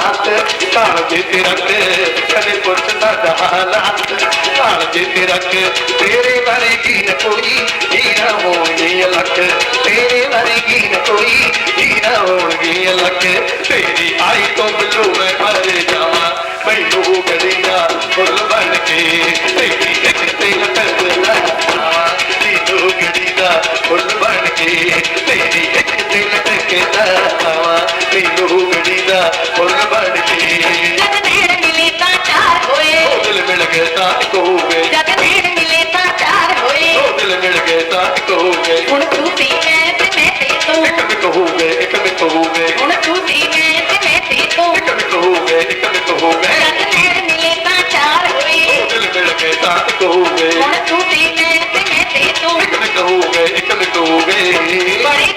ਹਾਲਾਤ ਧਾਰ ਦੇ ਤੇ ਰੱਖ, ਕਦੇ ਪੁੱਛਦਾ ਦਾ ਹਾਲਾਤ ਧਾਰ ਦੇ ਤੇ ਰੱਖ। ਤੇਰੇ ਵਰਗੀ ਨ ਕੋਈ ਹੀਰਾ ਹੋਣੀ ਲੱਕ ਤੇਰੇ ਵਰਗੀ ਨ ਕੋਈ ਹੀਰਾ ਹੋਣੀ ਲੱਕ ਤੇਰੀ ਆਈ ਤੋਂ ਬਲੂ ਮੈਂ ਭਰ ਜਾਵਾਂ। ਮੈਨੂੰ ਗਲੀਆਂ ਫੁੱਲ ਬਣ ਕੇ ਤੇਰੀ ਇੱਕ ਤੇ ਲੱਕ ਲੱਕ ਤੇਰੀ ਗਲੀਆਂ ਫੁੱਲ ਬਣ ਕੇ ਤੇਰੀ ਇੱਕ ਤੇ ਲੱਕ ਕੇ ਨਾ ਆਵਾ ਮੈਨੂੰ ਗੜੀ ਦਾ ਫੁੱਲ ਬਣ ਕੇ। ਜਦ ਨੇੜ ਮਿਲੇ ਤਾਂ ਚਾਰ ਹੋਏ। ਉਹ ਦਿਲ ਮਿਲ ਗਏ ਤਾਂ ਇੱਕ ਹੋਵੇ ਜਦ ਨੇੜ ਮਿਲੇ ਤਾਂ ਚਾਰ ਹੋਏ। ਉਹ ਦਿਲ ਮਿਲ ਗਏ ਤਾਂ ਇੱਕ ਹੋਵੇ ਹੁਣ ਤੂੰ ਵੀ ਮੈਂ ਤੇ ਮੈਂ ਤੇ ਤੂੰ। ਇੱਕ ਵੀ ਕਹੂਗੇ ਇੱਕ ਵੀ ਕਹੂਗੇ ਹੁਣ ਤੂੰ ਵੀ ਮੈਂ ਤੇ ਮੈਂ ਤੇ ਤੂੰ। ਇੱਕ ਵੀ ਕਹੂਗੇ ਇੱਕ ਵੀ ਕਹੂਗੇ ਜਦ ਨੇੜ ਮਿਲੇ ਤਾਂ ਚਾਰ ਹੋਏ। ਉਹ ਦਿਲ ਮਿਲ ਗਏ ਤਾਂ ਇੱਕ ਹੋਵੇ ਹੁਣ ਤੂੰ ਵੀ ਮੈਂ ਤੇ ਮੈਂ ਤੇ ਤੂੰ। ਇੱਕ ਵੀ ਕਹੂਗੇ ਇੱਕ ਵੀ ਕਹੂਗੇ ਬੜੀ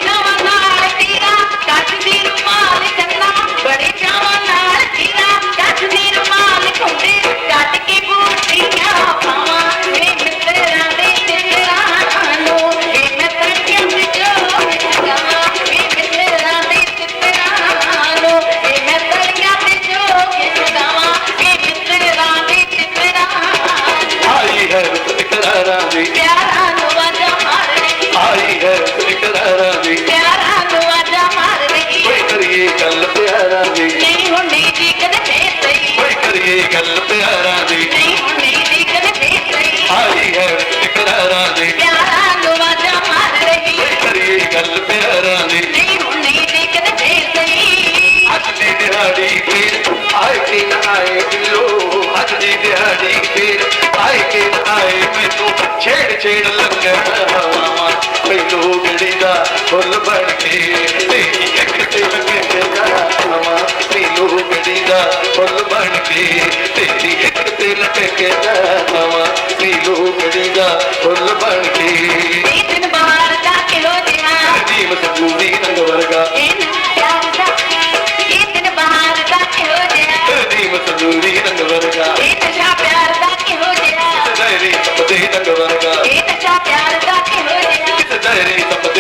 Benedito pues,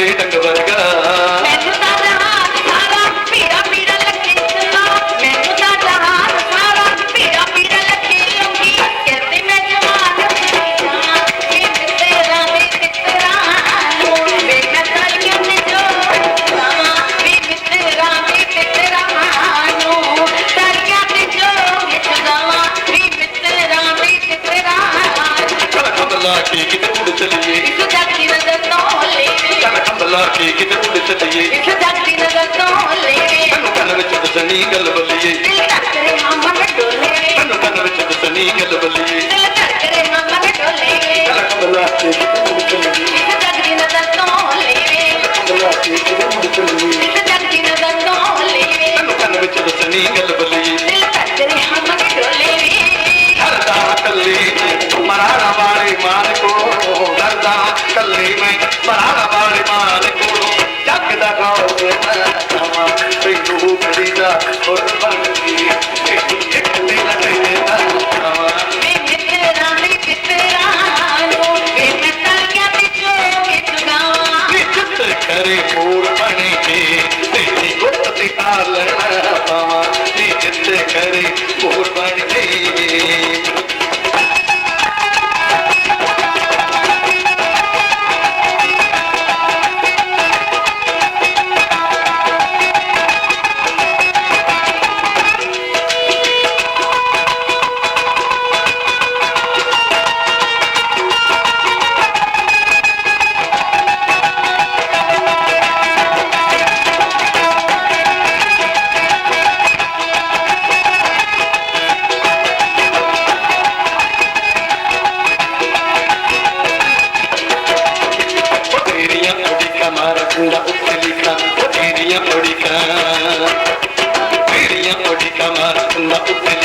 legal. পুকুর Thank you.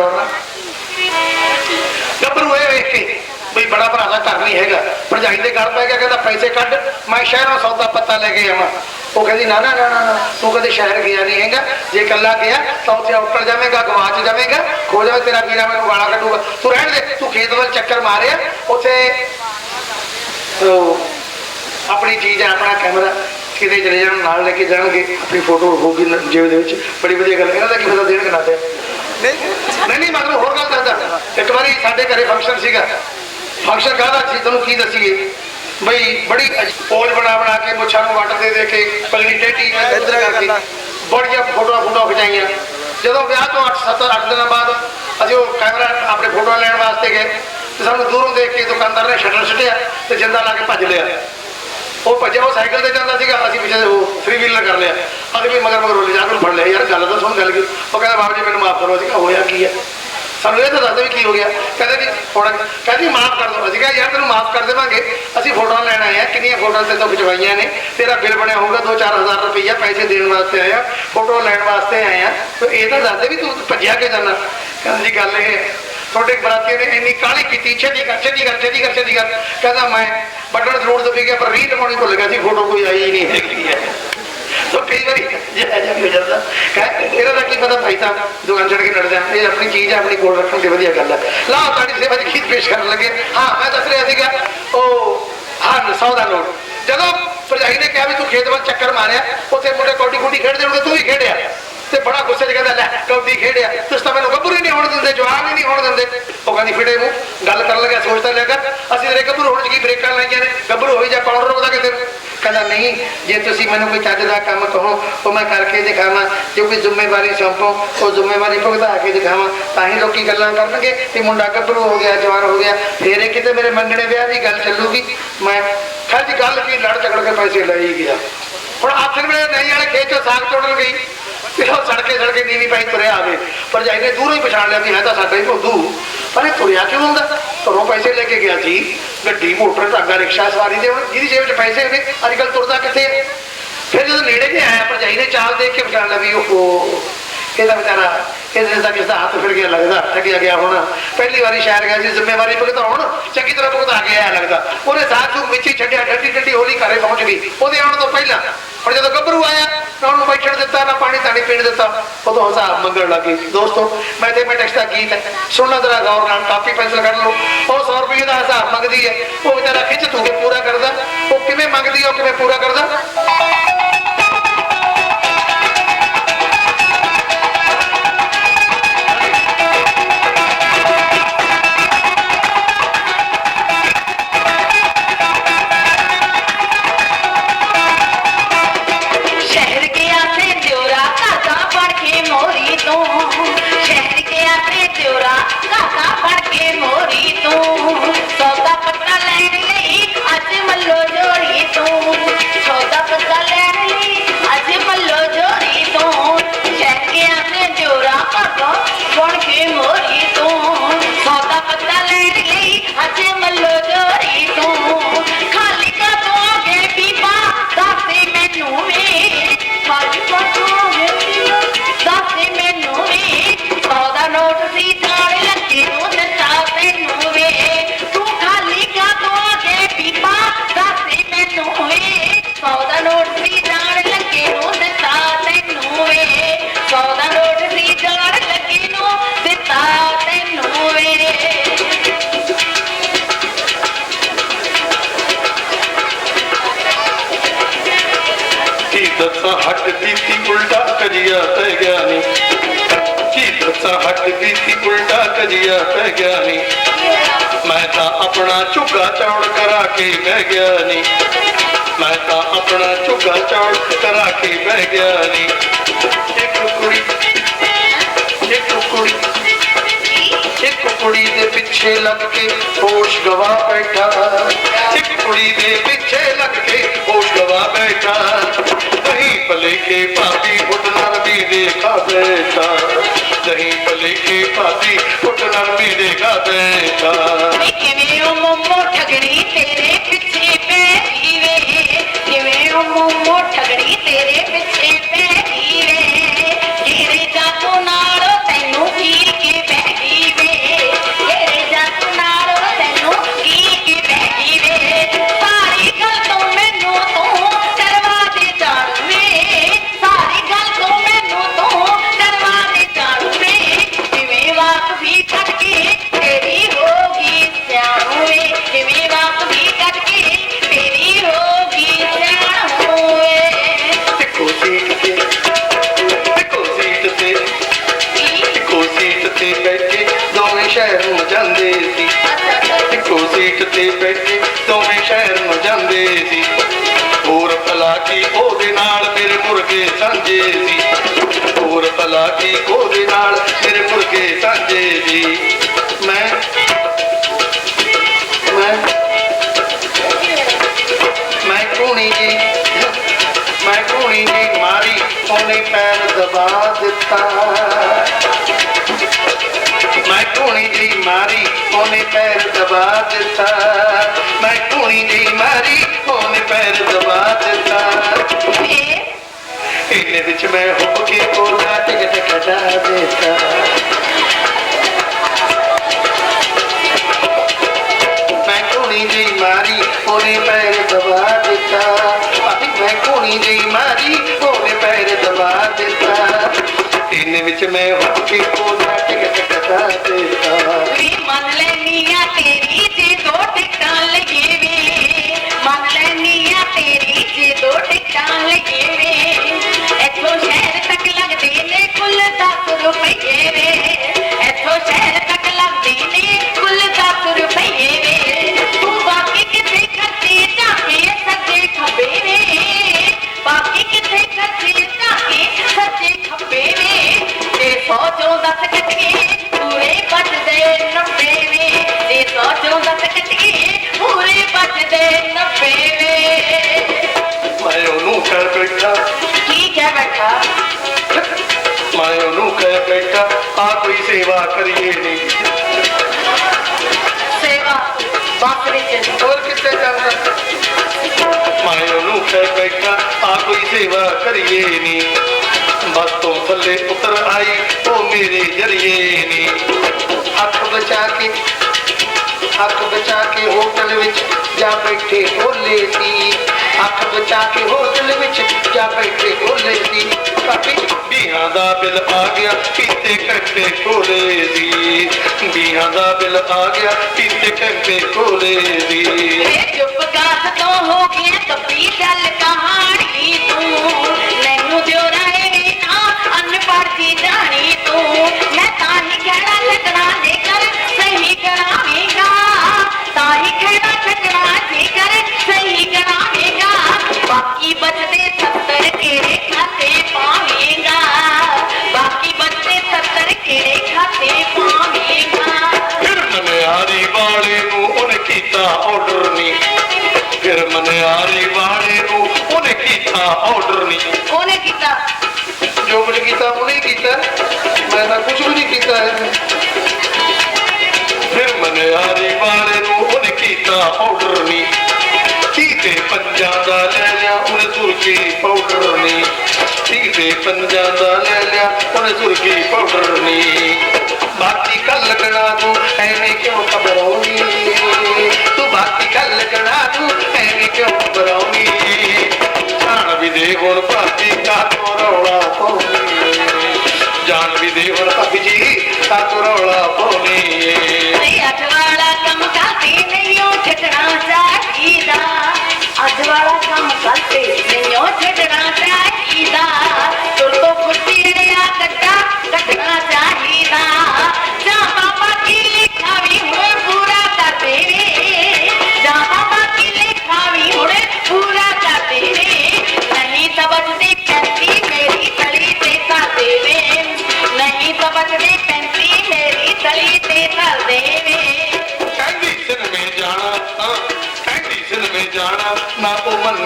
ਲੋ ਗੱਭਰੂ ਇਹ ਵੇਖ ਕੇ ਬਈ ਬੜਾ ਭਰਾ ਦਾ ਘਰ ਨਹੀਂ ਹੈਗਾ। ਭਰਜਾਈ ਦੇ ਘਰ ਪੈ ਗਿਆ, ਕਹਿੰਦਾ ਪੈਸੇ ਕੱਢ, ਮੈਂ ਸ਼ਹਿਰੋਂ ਸੌਦਾ ਪੱਤਾ ਲੈ ਕੇ ਆਵਾਂ। ਉਹ ਕਹਿੰਦੀ, ਨਾ ਨਾ ਨਾ ਨਾ ਤੂੰ ਕਦੇ ਸ਼ਹਿਰ ਗਿਆ ਨਹੀਂ ਹੈਗਾ। ਜੇ ਇਕੱਲਾ ਗਿਆ, ਤਾਂ ਉੱਥੇ ਉੱਟਰ ਜਾਵੇਂਗਾ, ਗਵਾਚ ਜਾਵੇਂਗਾ। ਖੋ ਜਾਵੇ, ਤੇਰਾ ਵੀਰਾ ਮੈਨੂੰ ਗਾਲਾਂ ਕੱਢੂਗਾ। ਤੂੰ ਰਹਿਣ ਦੇ, ਤੂੰ ਖੇਤ ਵੱਲ ਚੱਕਰ ਮਾਰਿਆ। ਉੱਥੇ ਆਪਣੀ ਚੀਜ਼ ਹੈ, ਆਪਣਾ ਕੈਮਰਾ। ਕਿਤੇ ਚਲੇ ਜਾਣ, ਨਾਲ ਲੈ ਕੇ ਜਾਣਗੇ। ਆਪਣੀ ਫੋਟੋ ਹੋਊਗੀ ਨ- ਜੇਬ ਦੇ ਵਿੱਚ। ਬੜੀ ਵਧੀਆ ਗੱਲ ਇਹਨਾਂ ਦਾ ਕੀ ਪਤਾ ਦੇਣ ਕਨਾਤੇ ਨਹੀਂ ਨਹੀਂ ਮਤਲਬ ਹੋਰ ਗੱਲ ਕਰਦਾ। ਇੱਕ ਵਾਰੀ ਸਾਡੇ ਘਰੇ ਫੰਕਸ਼ਨ ਸੀਗਾ। ਫੰਕਸ਼ਨ ਕਾਹਦਾ ਸੀ? ਤੁਹਾਨੂੰ ਕੀ ਦੱਸੀਏ? ਬਈ ਬੜੀ ਪੋਜ ਬਣਾ ਬਣਾ ਕੇ ਮੁੱਛਾਂ ਨੂੰ ਵੱਟ ਦੇ ਦੇ ਕੇ ਪਗੜੀ ਟੇਟੀ ਇੱਧਰ ਕਰਕੇ। ਬੜੀਆਂ ਫੋਟੋਆਂ ਫੋਟੋਆਂ ਖਿਚਾਈਆਂ। ਜਦੋਂ ਵਿਆਹ ਤੋਂ 8 7 8 ਦਿਨਾਂ ਬਾਅਦ ਅਸੀਂ ਉਹ ਕੈਮਰਾ ਆਪਣੇ ਫੋਟੋਆਂ ਲੈਣ ਵਾਸਤੇ ਗਏ ਤੇ ਸਾਨੂੰ ਦੂਰੋਂ ਦੇਖ ਕੇ ਦੁਕਾਨਦਾਰ ਨੇ ਸ਼ਟਰ ਛੱਡਿਆ ਤੇ ਜਿੰਦਾ ਲਾ ਕੇ ਭੱਜ ਲਿਆ। ਉਹ ਭੱਜਿਆ ਉਹ ਸਾਈਕਲ ਤੇ ਜਾਂਦਾ ਸੀਗਾ, ਅਸੀਂ ਪਿੱਛੇ ਉਹ 3 ਵੀਲਰ ਕਰ ਲਿਆ। ਅਸੀਂ ਵੀ ਮਗਰ ਮਗਰ ਰੋਲੇ ਜਾ ਕੇ ਫੜ ਲਿਆ, ਯਾਰ ਗੱਲ ਤਾਂ ਸੁਣ, ਗੱਲ ਕੀ? ਉਹ ਕਹਿੰਦਾ, ਬਾਬੂ ਜੀ, ਮੈਨੂੰ ਮਾਫ ਕਰੋ। ਅਸੀਂ ਕਿਹਾ, ਹੋਇਆ ਕੀ ਹੈ? ਸਾਨੂੰ ਇਹ ਤਾਂ ਦੱਸਦੇ ਵੀ ਕੀ ਹੋ ਗਿਆ। ਕਹਿੰਦੇ ਜੀ ਫੋਟੋ ਕਹਿੰਦੀ ਮਾਫ ਕਰ ਦਿਓ। ਅਸੀਂ ਕਿਹਾ, ਯਾਰ ਤੈਨੂੰ ਮਾਫ ਕਰ ਦੇਵਾਂਗੇ। ਅਸੀਂ ਫੋਟੋਆਂ ਲੈਣ ਆਏ ਆ ਕਿੰਨੀਆਂ ਫੋਟੋਆਂ ਤੇ ਤੋਂ ਖਿਚਵਾਈਆਂ ਨੇ? ਤੇਰਾ ਬਿੱਲ ਬਣਿਆ ਹੋਊਗਾ 2-4000 ਰੁਪਈਆ ਪੈਸੇ ਦੇਣ ਵਾਸਤੇ ਆਇਆ ਫੋਟੋ ਲੈਣ ਵਾਸਤੇ ਆਏ ਆ ਤੇ ਇਹ ਤਾਂ ਦੱਸਦੇ ਵੀ ਤੂੰ ਭੱਜਿਆ ਕੇ ਜਾਂਦਾ? ਕਹਿੰਦਾ ਗੱਲ ਇਹ ਤੁਹਾਡੇ ਬਰਾਤੀ ਨੇ ਇੰਨੀ ਕਾਲੀ ਕੀਤੀ, ਛੇਤੀ ਕਰ ਛੇਤੀ ਕਰ ਛੇਤੀ ਕਰ ਛੇਤੀ ਕਰ। ਕਹਿੰਦਾ ਮੈਂ ਬਟਨ ਜ਼ਰੂਰ ਦਬੀ ਗਿਆ, ਪਰ ਰੀਤ ਪਾਉਣੀ ਭੁੱਲ ਗਿਆ ਸੀ, ਫੋਟੋ ਕੋਈ ਆਈ ਹੀ ਨਹੀਂ। ਹੈਗੀ ਹੈ ਸੋ ਕਈ ਵਾਰੀ ਜਿਹੜਾ ਹੋ ਜਾਂਦਾ, ਕਹਿ ਇਹਦਾ ਤਾਂ ਕੀ ਪਤਾ ਭਾਈ ਤਾਂ ਦੁਕਾਨ ਛੱਡ ਕੇ ਲੜ ਇਹ ਆਪਣੀ ਚੀਜ਼ ਹੈ, ਆਪਣੀ ਕੋਲ ਰੱਖਣ ਦੀ ਵਧੀਆ ਗੱਲ ਹੈ। ਲਾ ਤੁਹਾਡੀ ਸੇਵਾ ਦੀ ਗੀਤ ਪੇਸ਼ ਕਰਨ ਲੱਗੇ। ਹਾਂ, ਮੈਂ ਦੱਸ ਰਿਹਾ ਸੀਗਾ, ਉਹ ਹਾਂ ਸੌ ਦਾ ਨੋਟ ਜਦੋਂ ਭਰਜਾਈ ਨੇ ਕਿਹਾ ਵੀ ਤੂੰ ਖੇਤ ਵੱਲ ਚੱਕਰ ਮਾਰਿਆ, ਉੱਥੇ ਮੁੰਡੇ ਕੌਡੀ ਕੁੱਡੀ ਖੇਡਦੇ ਹੋਣਗੇ, ਤੂੰ ਵੀ ਖੇਡਿਆ। ਤੇ ਬੜਾ ਗੁੱਸੇ 'ਚ ਕਹਿੰਦਾ, ਲੈ ਕੌਡੀ ਖੇਡਿਆ। ਤੁਸੀਂ ਤਾਂ ਮੈਨੂੰ ਗੱਭਰੂ ਹੀ ਨਹੀਂ ਹੋਣ ਦਿੰਦੇ, ਜਵਾਨ ਹੀ ਨਹੀਂ ਹੋਣ ਦਿੰਦੇ। ਉਹ ਕਹਿੰਦੀ ਫਿਟੇ ਮੂੰਹ, ਗੱਲ ਕਰਨ ਲੱਗਿਆ, ਸੋਚਦਾ ਲਿਆ ਅਸੀਂ ਤੇਰੇ ਗੱਭਰੂ ਹੋਣ 'ਚ ਕੀ ਬ੍ਰੇਕਾਂ ਲਾਈਆਂ ਨੇ? ਗੱਭਰੂ ਹੋਈ ਜਾ ਪਾਉਡਰ ਰੋਕਦਾ ਕਿਤੇ? ਨੂੰ ਕਹਿੰਦਾ, ਨਹੀਂ, ਜੇ ਤੁਸੀਂ ਮੈਨੂੰ ਕੋਈ ਚੱਜ ਦਾ ਕੰਮ ਕਹੋ, ਉਹ ਮੈਂ ਕਰਕੇ ਦਿਖਾਵਾਂ। ਜੋ ਕੋਈ ਜ਼ਿੰਮੇਵਾਰੀ ਸੌਂਪੋ, ਉਹ ਜ਼ਿੰਮੇਵਾਰੀ ਭੁਗਤਾ ਕੇ ਦਿਖਾਵਾਂ। ਤਾਂ ਹੀ ਲੋਕੀ ਗੱਲਾਂ ਕਰਨਗੇ ਕਿ ਮੁੰਡਾ ਗੱਭਰੂ ਹੋ ਗਿਆ, ਜਵਾਨ ਹੋ ਗਿਆ। ਫੇਰੇ ਕਿਤੇ ਮੇਰੇ ਮੰਗਣੇ ਵਿਆਹ ਦੀ ਗੱਲ ਚੱਲੂਗੀ। ਮੈਂ ਖੱਜ ਦੀ ਗੱਲ ਕੀ ਲੜ ਝਗੜ ਕੇ ਪੈਸੇ ਲੈ ਹੀ ਗਿਆ। ਹੁਣ ਆਖਰ ਵੇਲੇ ਨਹੀਂ ਵਾਲੇ ਖੇਤ ਚੋਂ ਸਾਗ ਤੋੜਨ ਗਈ। ਤੇ ਉਹ ਸੜਕੇ ਸੜਕੇ ਨੀਵੀਂ ਪਾਈ ਤੁਰਿਆ ਆਵੇ। ਪਰ ਜਾਈ ਨੇ ਦੂਰੋਂ ਹੀ ਪਛਾਣ ਲਿਆ ਵੀ ਹੈ ਤਾਂ ਸਾਡਾ ਹੀ ਭੋਦੂ। ਪਰ ਇਹ ਤੁਰਿਆ ਕਿਉਂ ਹੁੰਦਾ? ਘਰੋਂ ਪੈਸੇ ਲੈ ਕੇ ਗਿਆ ਸੀ ਗੱਡੀ, ਮੋਟਰ ਟਾਂਗਾ ਰਿਕਸ਼ਾ, ਸਵਾਰੀ ਦੇ ਹੁਣ ਜਿਹਦੀ ਜੇਬ 'ਚ ਪੈਸੇ ਨੇ। ਅੱਜ ਕੱਲ ਤੁਰਦਾ ਕਿੱਥੇ? ਹੈ? ਫਿਰ ਜਦੋਂ ਨੇੜੇ ਜੇ ਆਇਆ, ਭਰਜਾਈ ਨੇ ਚਾਲ ਦੇਖ ਕੇ ਪਛਾਣ ਲਿਆ ਵੀ ਉਹ ਇਹਦਾ ਵਿਚਾਰਾ ਇਹਦੇ ਦਾ ਕਿਸ ਦਾ ਹੱਥ ਫਿਰ ਗਿਆ ਲੱਗਦਾ, ਠੱਗਿਆ ਗਿਆ ਹੁਣ। ਪਹਿਲੀ ਵਾਰੀ ਸ਼ਹਿਰ ਗਿਆ ਸੀ, ਜ਼ਿੰਮੇਵਾਰੀ ਭੁਗਤਾਉਣ ਚੰਗੀ ਤਰ੍ਹਾਂ ਭੁਗਤਾ ਕੇ ਆਇਆ ਲੱਗਦਾ। ਉਹਨੇ ਸਾਥ ਨੂੰ ਛੱਡਿਆ ਡੱਡੀ ਡੱਡੀ ਹੋਲੀ ਘਰੇ ਪਹੁੰਚ ਗਈ। ਉਹਦੇ ਆਉਣ ਤੋਂ ਪਹਿਲਾਂ, ਹੁਣ ਜਦੋਂ ਗੱਭਰੂ ਆਇਆ, ਨਾ ਉਹਨੂੰ ਬੈਠਣ ਦਿੱਤਾ, ਨਾ ਪਾਣੀ ਤਾਣੀ ਪੀਣ ਦਿੱਤਾ, ਉਦੋਂ ਹਿਸਾਬ ਮੰਗਣ ਲੱਗੀ ਦੋਸਤੋ, ਮੈਂ ਤੇ ਮੈਂ ਟੈਕਸ ਦਾ ਗੀਤ ਹੈ। ਸੁਣਨਾ ਜਰਾ ਗੌਰ ਨਾਲ, ਕਾਪੀ ਪੈਨਸਲ ਕੱਢ ਲਓ। ਉਹ 100 ਰੁਪਏ ਦਾ ਹਿਸਾਬ ਮੰਗਦੀ ਹੈ। ਉਹ ਵਿਚਾਰਾ ਖਿੱਚ ਤੂੰ ਪੂਰਾ ਕਰਦਾ। ਉਹ ਕਿਵੇਂ ਮੰਗਦੀ ਹੈ, ਉਹ ਕਿਵੇਂ ਪੂਰਾ ਕਰਦਾ? ਉਲਟਾ ਕਜੀਆ ਪੈ ਗਿਆ ਨੀ ਕੀ ਦੱਸਾਂ ਹੱਟ ਬੀਤੀ ਉਲਟਾ ਕਜੀਆ ਪੈ ਗਿਆ ਨੀ ਮੈਂ ਤਾਂ ਆਪਣਾ ਝੁੱਗਾ ਚੌੜ ਕਰਾ ਕੇ ਬਹਿ ਗਿਆ ਨੀ ਮੈਂ ਤਾਂ ਆਪਣਾ ਝੁੱਗਾ ਚੌੜ ਕਰਾ ਕੇ ਬਹਿ ਗਿਆ ਨੀ ਇੱਕ ਕੁੜੀ ਇੱਕ ਕੁੜੀ ਇੱਕ ਕੁੜੀ ਦੇ ਪਿੱਛੇ ਲੱਗ ਕੇ ਹੋਸ਼ ਗਵਾ ਬੈਠਾ। ਇੱਕ ਕੁੜੀ ਦੇ ਪਿੱਛੇ ਲੱਗ ਕੇ ਹੋਸ਼ ਗਵਾ ਬੈਠਾ। ਦਹੀਂ ਭਲੇ ਕੇ ਭਾਬੀ ਉੱਡ ਨਰਮੀ ਦੇਖਾ ਬੈਠਾ। ਦਹੀਂ ਭਲੇ ਕੇ ਭਾਬੀ ਉੱਡ ਨਰਮੀ ਦੇਖਾ ਬੈਠਾ। ਕਿਵੇਂ ਉਹ ਮੋਮੋ ਠਗੜੀ ਤੇਰੇ ਪਿੱਛੇ ਪੈ ਵੇ? ਕਿਵੇਂ ਉਹ ਮੋਮੋ ਠਗੜੀ ਤੇਰੇ ਸੀਟ ਬੈਠੇ ਦੋਵੇਂ ਸ਼ਹਿਰ ਨੂੰ ਜਾਂਦੇ ਸੀ। ਹੋਰ ਭਲਾ ਕੀ ਉਹਦੇ ਨਾਲ ਮੇਰੇ ਮੁਰਗੇ ਸਾਂਝੇ ਸੀ। ਹੋਰ ਭਲਾ ਕੀ ਉਹਦੇ ਨਾਲ ਮੇਰੇ ਮੁਰਗੇ ਸਾਂਝੇ ਸੀ। ਮੈਂ ਮੈਂ ਮੈਂ ਕੋਣੀ ਜੀ, ਮੈਂ ਕੋਣੀ ਜੀ ਮਾਰੀ, ਉਹਨੇ ਪੈਰ ਦਬਾ ਦਿੱਤਾ। ਮੈਂ ਕੋਣੀ ਜੀ ਮਾਰੀ, ਉਹਨੇ ਪੈਰ ਦਬਾ ਦਿੱਤਾ। ਮੈਂ ਕੋਣੀ ਜੀ ਮਾਰੀ, ਉਹਨੇ ਪੈਰ ਦਬਾ ਦਿੱਤਾ। ਇਹਨੇ ਵਿੱਚ ਮੈਂ ਹੁੱਬ ਕੇ ਕੋਲਾ ਟਿਕਟ ਕਟਾ ਦਿੱਤਾ। ਮੈਂ ਕੋਣੀ ਜੀ ਮਾਰੀ, ਉਹਨੇ ਪੈਰ ਦਬਾ ਦਿੱਤਾ। ਮੈਂ ਕੋਣੀ ਜੀ ਮਾਰੀ, ਉਹਨੇ ਪੈਰ ਦਬਾ ਦਿੱਤਾ। ਇਹਨੇ ਵਿੱਚ ਮੈਂ ਹੁੱਬ ਕੇ ਕੋਲਾ ਟਿਕਟ ਕਟਾ ਦਿੱਤਾ। ਤੱਕ ਲੱਗਦੇ ਨੇ ਕੁੱਲ 10 ਰੁਪਏ ਵੇ। ਇੱਥੋਂ ਸ਼ਹਿਰ ਤੱਕ ਲੱਗਦੇ ਨੇ ਕੁੱਲ 10 ਰੁਪਏ ਵੇ। ਤੂੰ ਬਾਕੀ ਕਿਤੇ ਖਰਚੇ ਝਾਕੇ ਸੱਜੇ ਖੱਬੇ ਵੇ। ਬਾਕੀ ਕਿਤੇ ਖਰਚੇ ਝਾਕੇ ਸੱਜੇ ਖੱਬੇ ਵੇ। ਤੇ ਸੌ ਚੋਂ ਦਸ ਕੱਟੀਏ ਪੂਰੇ ਬਚਦੇ 90 ਵੇ। ਤੇ ਸੌ ਚੋਂ ਦਸ ਕੱਟੀਏ ਪੂਰੇ ਬਚਦੇ 90 ਵੇ। ਮੈਂ ਉਹਨੂੰ ਕਹਿ ਬੈਠਾ। ਠੀਕ ਹੈ ਬੈਠਾ? ਕਹਿ ਬੈਠਾ ਆ ਕੋਈ ਸੇਵਾ ਕਰੀਏ ਨਹੀਂ। ਸੇਵਾ ਬਾਪ ਵਿੱਚ। ਹੋਰ ਕਿੱਥੇ ਜਾਂਦਾ? ਮੈਂ ਉਹਨੂੰ ਕਹਿ ਬੈਠਾ ਆ ਕੋਈ ਸੇਵਾ ਕਰੀਏ ਨੀ ਬਸ ਤੋਂ ਥੱਲੇ ਉਤਰ ਆਈ ਉਹ ਮੇਰੇ ਜਰੀਏ ਨੀ ਹੱਥ ਬਚਾ ਕੇ ਹੱਥ ਬਚਾ ਕੇ ਹੋਟਲ ਵਿੱਚ ਜਾ ਬੈਠੇ ਢੋਲੇ ਸੀ ਹੱਥ ਬਚਾ ਕੇ ਹੋਟਲ ਵਿੱਚ ਜਾ ਬੈਠੇ ਢੋਲੇ ਸੀ ਕਾਫੀ ਦਾ ਬਿੱਲ ਆ ਗਿਆ, ਪੀਤੇ ਘੰਟੇ ਖੋਲੇ ਸੀ ਬੀਹਾਂ ਦਾ ਬਿੱਲ ਆ ਗਿਆ, ਪੀਤੇ ਘੰਟੇ ਖੋਲੇ ਸੀ ਚੁੱਪ ਕਾਸ ਤੋਂ ਹੋ ਗਿਆ ਕੱਪੀ ਚੱਲ ਕਹਾਣੀ ਤੂੰ। ਮੈਨੂੰ ਦਿਓ ਰਹੇ ਨਾ, ਅਨਪੜ੍ਹ ਦੀ ਜਾਣੀ ਤੂੰ। ਮੈਂ ਤਾਂ ਹੀ ਕਹਿਣਾ ਦੇ ਕਰ ਸਹੀ ਕਰਾਵੇਂਗਾ। ਤਾਂ ਹੀ ਕਹਿਣਾ ਦੇ ਕਰ ਸਹੀ ਕਰਾਵੇਂਗਾ। ਬਾਕੀ ਬਚਦੇ 70 ਕਿਹੜੇ ਖਾਤੇ ਪਾਵੇਂਗਾ ਆਰਡਰ ਨਹੀਂ ਫਿਰ ਮਨਿਆਰੀ ਵਾਲੇ ਨੂੰ ਉਹਨੇ ਕੀਤਾ ਆਰਡਰ ਨਹੀਂ ਉਹਨੇ ਕੀਤਾ। ਜੋ ਕੁਝ ਕੀਤਾ ਉਹਨੇ ਹੀ ਕੀਤਾ। ਮੈਂ ਤਾਂ ਕੁਝ ਵੀ ਨਹੀਂ ਕੀਤਾ ਹੈ ਫਿਰ ਮਨਿਆਰੀ ਵਾਲੇ ਨੂੰ ਉਹਨੇ ਕੀਤਾ ਆਰਡਰ ਨਹੀਂ ਕੀਤੇ ਪੰਜਾਂ ਦਾ ਲੈ ਲਿਆ ਉਹਨੇ ਸੁਰਖੀ ਪਾਊਡਰ ਨਹੀਂ ਕੀਤੇ ਪੰਜਾਂ ਦਾ ਲੈ ਲਿਆ ਉਹਨੇ ਸੁਰਖੀ ਪਾਊਡਰ ਨਹੀਂ ਬਾਕੀ ਕੱਲ ਲੱਗਣਾ ਤੂੰ ਐਵੇਂ ਕਿਉਂ ਘਬਰਾਉਣੀ ਤੂੰ ਬਾਕੀ ਗੱਲ ਲੱਗਣਾ ਤੂੰ ਐਵੇਂ ਕਿਉਂ ਘਬਰਾਉਣੀ ਜਾਣ ਵੀ ਦੇ ਹੁਣ ਭਾਬੀ ਕਾ ਤੋਂ ਰੌਲਾ ਪਾਉਣੀ ਜਾਣ ਵੀ ਦੇ ਹੁਣ ਭਾਬੀ ਜੀ ਕਾ ਤੋਂ ਰੌਲਾ ਪਾਉਣੀ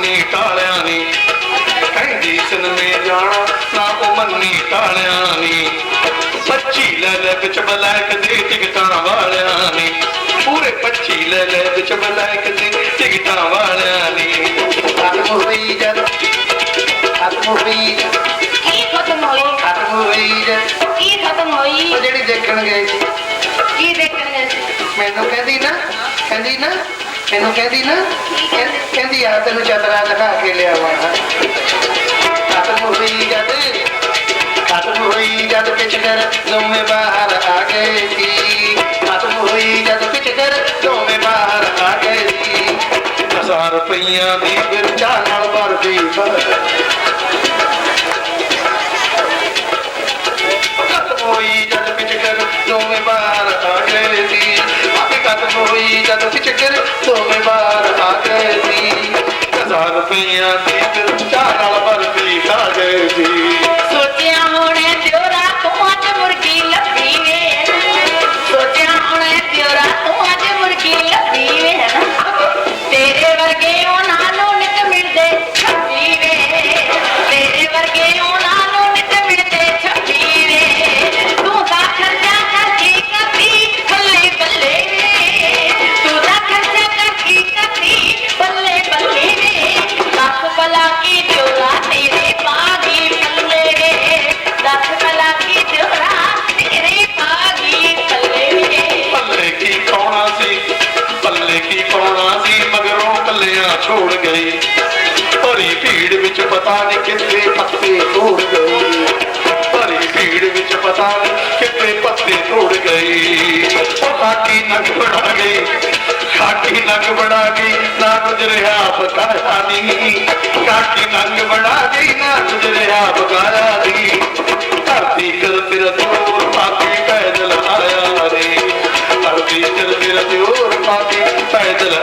ਮੰਨੀ ਟਾਲਿਆ ਨੀ ਕਹਿੰਦੀ ਸਿਨਮੇ ਜਾਣਾ ਨਾ ਉਹ ਮੰਨੀ ਟਾਲਿਆ ਨੀ ਪੱਚੀ ਲੈ ਲੈ ਵਿੱਚ ਬਲੈਕ ਦੇ ਟਿਕਟਾਂ ਵਾਲਿਆਂ ਨੀ ਪੂਰੇ ਪੱਚੀ ਲੈ ਲੈ ਵਿੱਚ ਬਲੈਕ ਦੇ ਟਿਕਟਾਂ ਵਾਲਿਆਂ ਨੀ ਖਤਮ ਹੋਈ ਜਦ ਖਤਮ ਹੋਈ ਕੀ ਖਤਮ ਹੋਈ? ਖਤਮ ਹੋਈ ਜਦ ਕੀ ਖਤਮ ਹੋਈ? ਉਹ ਜਿਹੜੀ ਦੇਖਣ ਗਏ ਸੀ। ਕੀ ਦੇਖਣ ਗਏ ਸੀ? ਮੈਨੂੰ ਕਹਿੰਦੀ ਨਾ ਕਹਿੰਦੀ ਨਾ ਮੈਨੂੰ ਕਹਿੰਦੀ ਨਾ ਕਹਿੰਦੀ- ਆ, ਤੈਨੂੰ ਚਤਰਾ ਦਿਖਾ ਕੇ ਲਿਆਵਾਂ। ਖਤਮ ਹੋਈ ਜਦ, ਖਤਮ ਹੋਈ ਜਦ ਪਿੱਛ ਕਰ ਦੋਵੇਂ ਬਾਹਰ ਆ ਗਏ ਸੀ। ਖਤਮ ਹੋਈ ਜਦ ਪਿੱਛ ਦੋਵੇਂ ਬਾਹਰ ਆ ਗਏ ਸੀ। ਦਸਾਂ ਰੁਪਈਆਂ ਦੀ ਬਿਰਚਾ ਨਾਲ ਭਰਦੀ ਪਰ ਖਤਮ ਹੋਈ ਜਦ ਪਿਚਕਰ ਦੋਵੇਂ ਬਾਹਰ ਆ ਗਏ ਸੀ। ਖਤਮ ਹੋਈ ਜਦ ਪਿਚਕਰ ਦੋਵੇਂ ਬਾਹਰ ਆ ਗਏ ਸੀ। ਹਜ਼ਾਰ ਰੁਪਈਆਂ ਦੀ ਫਿਰ ਚਾਹ ਨਾਲ ਬਰਫੀ ਖਾ ਗਏ ਸੀ। ਛੋੜ ਗਈ। ਭਰੀ ਭੀੜ ਵਿੱਚ ਪਤਾ ਨਹੀਂ ਕਿੱਥੇ ਪੱਤੇ ਤੋੜ ਗਈ। ਭਰੀ ਭੀੜ ਵਿੱਚ ਪਤਾ ਨਹੀਂ ਕਿੱਥੇ ਪੱਤੇ ਤੋੜ ਗਏ ਉਹ ਕੀ ਨੰਗ ਬਣਾ ਗਈ। ਕਾਟੀ ਨੰਗ ਬਣਾ ਗਈ ਨਾ ਕੁਝ ਰਿਹਾ ਬਕਾਰਾ ਦੀ। ਕਾਟੀ ਨੰਗ ਬਣਾ ਗਈ ਨਾ ਕੁਝ ਰਿਹਾ ਬਕਾਰਾ ਦੀ। ਧਰਤੀ ਕਰ ਤੇਰਾ ਜੋਰ ਪਾਕੇ ਪੈਦਲ ਆਇਆ ਰੇ। ਧਰਤੀ ਕਰ ਤੇਰਾ ਜੋਰ ਪਾਕੇ ਪੈਦਲ